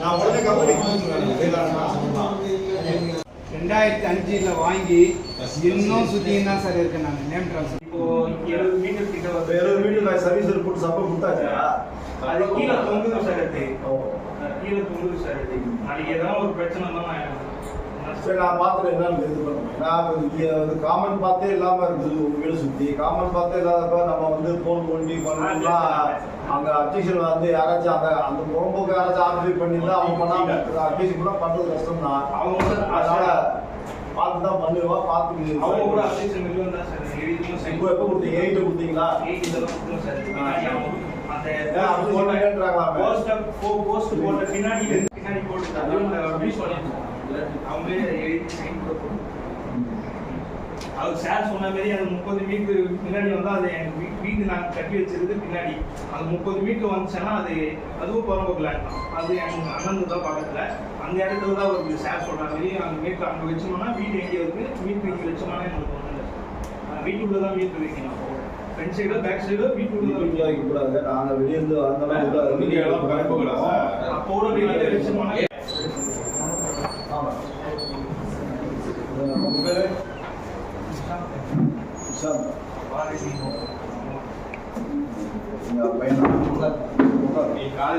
நான் உடனே கம்பெனிக்கு வேளாண் ரெண்டாயிரத்தி அஞ்சுல வாங்கி இன்னும் சுத்தியும் தான் சார் இருக்கு நான். நேம் ட்ரான்ஸ்ஃபர் இப்போ எழுபது மீட்டர் கிட்ட வந்து இருபது மீட்டர் சர்வீஸ் போட்டு சப்போர்ட் கொடுத்தாச்சா? அது கீழே தொங்குது சார் அது. கீழே தொங்குது சார் அது. நாளைக்கு ஏதாவது ஒரு பிரச்சனை தான் சரி நான் பார்த்துட்டு என்னன்னு இது பண்ணுவேன் நான் இங்கே வந்து காமன் பார்த்தே இல்லாமல் உங்க வீடு சுற்றி காமன் பார்த்தே இல்லாதப்ப நம்ம வந்து ஃபோன் பண்ணி பண்ணோம்னா அங்கே அப்ளிகேஷன் வந்து யாராச்சும் அந்த அந்த புறம்போக்கு யாராச்சும் ஆர்டிஃபை பண்ணியிருந்தா அவங்க பண்ணாமல் அப்ளிகேஷன் கூட பண்ணுறது கஷ்டம் தான் அவங்க வந்து அதனால பார்த்து தான் பண்ணுவா பார்த்து அவங்க கூட அப்ளிகேஷன் மில்லுவன் தான் சார். இப்போ எப்போ கொடுத்தீங்க? எயிட்டு கொடுத்தீங்களா? எயிட் இதெல்லாம் கொடுத்தோம் சார். அந்த? போஸ்ட் போஸ்ட் போட்ட பின்னாடி பின்னாடி போட்டு யூஸ் பண்ணிருக்கோம். அவங்களே எழுதி சைன் கொடுப்போம் அவர் சார் சொன்ன மாதிரி அந்த முப்பது மீட்டர் பின்னாடி வந்தா அது எங்க வீ- வீடு நாங்கள் கட்டி வச்சிருக்கு பின்னாடி. அந்த முப்பது மீட்டர் வந்துச்சுன்னா அது அதுவும் புறம்போக்கு லேண்ட் தான் அது எங்க அண்ணன் தான் பக்கத்துல. அந்த இடத்துல தான் ஒரு சார் சொல்ற மாதிரி அந்த மீட்டர் அங்கே வச்சோம்னா வீடு எங்கே இருக்கு? மீட்டர் இங்கே வச்சோம்னா இல்லை. அஹ் வீட்டுக்குள்ள தான் மீட்டர் வைக்கணும். ஃப்ரண்ட் சைடு பேக் சைடு வீட்டுக்குள்ள வீட்டுக்குள்ள வைக்கக்கூடாது நாங்கள் வெளியிருந்து வந்தோம்னா? அப்போ गूगल है सब बेकार